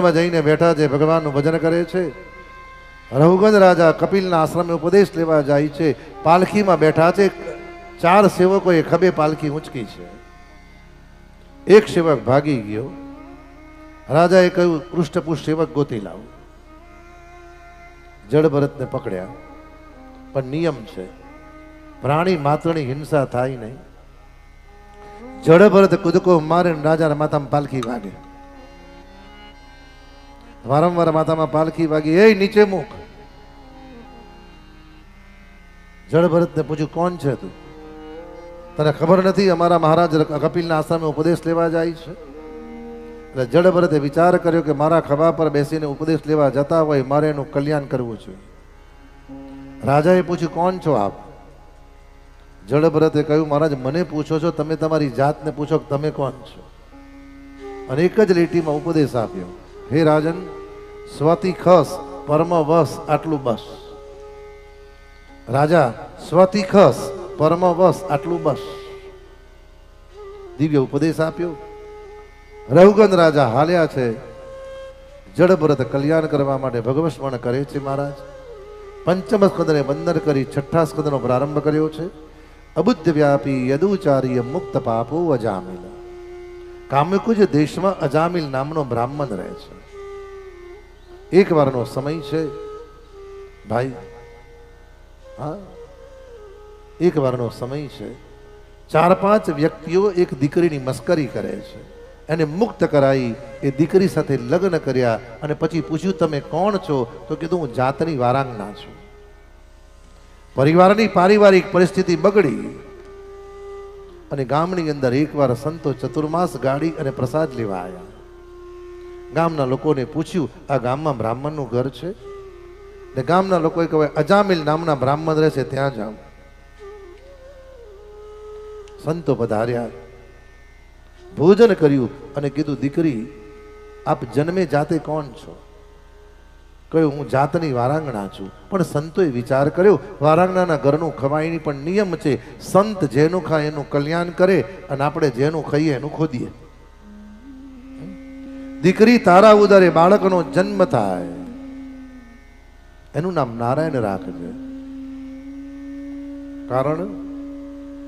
માં જઈને બેઠા છે ભગવાનનું ભજન કરે છે. રઘુગંજ રાજા કપિલના આશ્રમે ઉપદેશ લેવા જાય છે. પાલખીમાં બેઠા છે. ચાર સેવકોએ ખભે પાલખી ઊંચકી છે. એક સેવક ભાગી ગયો. રાજાએ કહ્યું, પૃષ્ઠપુષ્ઠ સેવક ગોતી લાવો. જડ ભરતને પકડ્યા. પણ નિયમ છે. પ્રાણી માત્રની હિંસા થાય નહીં. જડ ભરત કૂદકો મારે રાજાના માથામાં પાલખી વાગે. વારંવાર માથામાં પાલખી વાગી એ નીચે મૂક. જળભરતને પૂછ્યું, કોણ છે તું? તને ખબર નથી, અમારા મહારાજ કપિલના આશ્રમે ઉપદેશ લેવા જાય છે. એટલે જડભરતે વિચાર કર્યો કે મારા ખભા પર બેસીને ઉપદેશ લેવા જતા હોય, મારે એનું કલ્યાણ કરવું છે. રાજાએ પૂછ્યું, કોણ છો આપ? જડભરતે કહ્યું, મહારાજ, મને પૂછો છો, તમે તમારી જાતને પૂછો કે તમે કોણ છો? અને એક જ લીટીમાં ઉપદેશ આપ્યો. હે રાજન, સ્વતિ ખસ પરમ વસ આટલું બસ. રાજા, સ્વતિ ખસ પરમ વસ આટલું બસ. દિવ્ય ઉપદેશ આપ્યો. રઘુગંધ રાજા હાલ્યા છે. જડભરત કલ્યાણ કરવા માટે ભગવત સ્મરણ કરે છે મહારાજ. પંચમ સ્કંદને બંદર કરી છઠ્ઠા સ્કંદનો પ્રારંભ કર્યો છે. અબુદ્ધ વ્યાપી યદુચાર્ય મુક્ત પાપો અજામિલ કામ્યકુજ દેશમાં અજામિલ નામનો બ્રાહ્મણ રહે છે. એક વારનો સમય છે. ભાઈ, હા? એક વારનો સમય છે. ચાર પાંચ વ્યક્તિઓ એક દીકરીની મસ્કરી કરે છે. એને મુક્ત કરાઈ એ દીકરી સાથે લગ્ન કર્યા અને પછી પૂછ્યું, તમે કોણ છો? તો કીધું, હું જાતની વારાંગના છું. પરિવારની પારિવારિક પરિસ્થિતિ બગડી. અને ગામની અંદર એકવાર સંતો ચતુર્માસ ગાડી અને પ્રસાદ લેવા આવ્યા ગામના લોકોને પૂછ્યું, આ ગામમાં બ્રાહ્મણનું ઘર છે? ને ગામના લોકોએ કહે અજામિલ નામના બ્રાહ્મણ રહેશે, ત્યાં જાઉં સંતો પધાર્યા. ભોજન કર્યું અને કીધું, દીકરી, આપ જન્મે જાતે કોણ છો? કહ્યું, હું જાતની વારાંગણા છું. પણ સંતોએ વિચાર કર્યો, વારાંગણાના ઘરનું ખવાયની પણ નિયમ છે. સંત જેનું ખાય એનું કલ્યાણ કરે અને આપણે જેનું ખાઈએ એનું ખોદીએ. દીકરી તારા ઉદરે બાળકનો જન્મ થાય. એનું નામ નારાયણ રાખજે. કારણ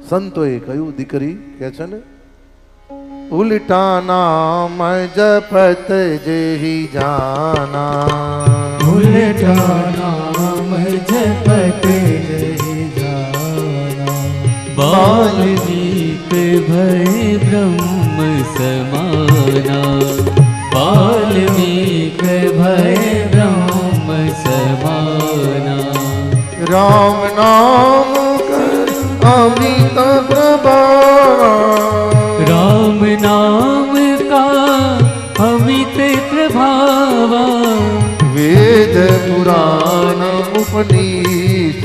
સંતોએ કહ્યું, દીકરી, કે છે ને ઉલટા નામ જપત જેહી જાના. નામ જપત જહી જાના બાલ્મીક ભય બ્રહ્મ સમાના બાલ્મીક ભય બ્રહ્મ સમાના રામ નામ ઉપનિષદ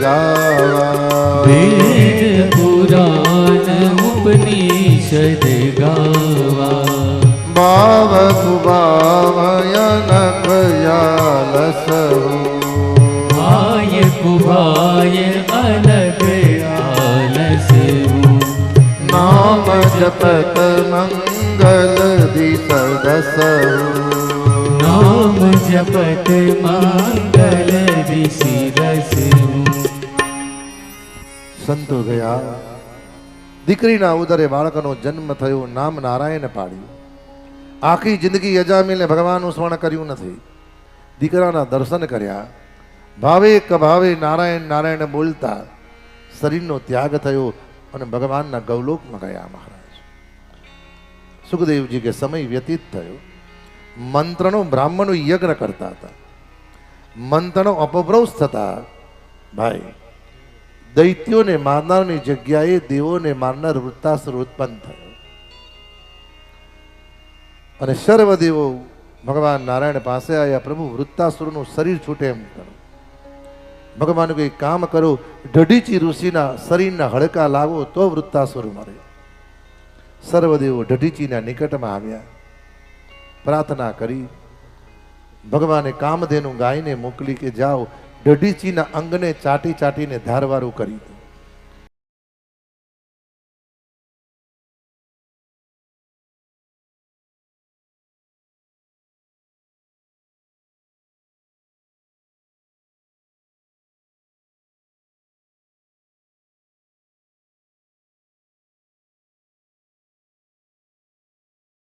ગાવા વેદ પુરાણ ઉપનિષદ ગાવા ભાવ કુભાવયન કયાલ સૌ ભાય કુભાય અનક આલસ નામ જપત મંગલ દિશદ નામ જપત મંગલ સંતો ગયા. દીકરીના ઉદરે બાળકનો જન્મ થયો, નામ નારાયણ પાડ્યું આખી જિંદગી અજામીને ભગવાનનું સ્મરણ કર્યું નથી. દીકરાના દર્શન કર્યા. ભાવે ક ભાવે નારાયણ નારાયણ બોલતા શરીરનો ત્યાગ થયો અને ભગવાનના ગૌલોકમાં ગયા મહારાજ. સુખદેવજી કે સમય વ્યતીત થયો. મંત્રનો બ્રાહ્મણો યજ્ઞ કરતા હતા. મંત્રનો અપભ્રંશ થતા. ભાઈ, દૈત્યોને મારનારની જગ્યાએ દેવોને મારનાર વૃત્તાસુર ઉત્પન્ન થયો. અને સર્વદેવો ભગવાન નારાયણ પાસે આવ્યા પ્રભુ, વૃત્તાસુરનું શરીર છૂટે એમ કરો. ભગવાન કોઈ કામ કરો, ઢઢીચી ઋષિના શરીરના હડકા લાવો, તો વૃત્તાસુર મરે. સર્વદેવો ઢઢીચીના નિકટમાં આવ્યા. પ્રાર્થના કરી ભગવાને કામધેનું ગાયને મોકલી કે જાઓ દઢીચીના અંગને ચાટી ચાટીને ધારવારું કરી દો.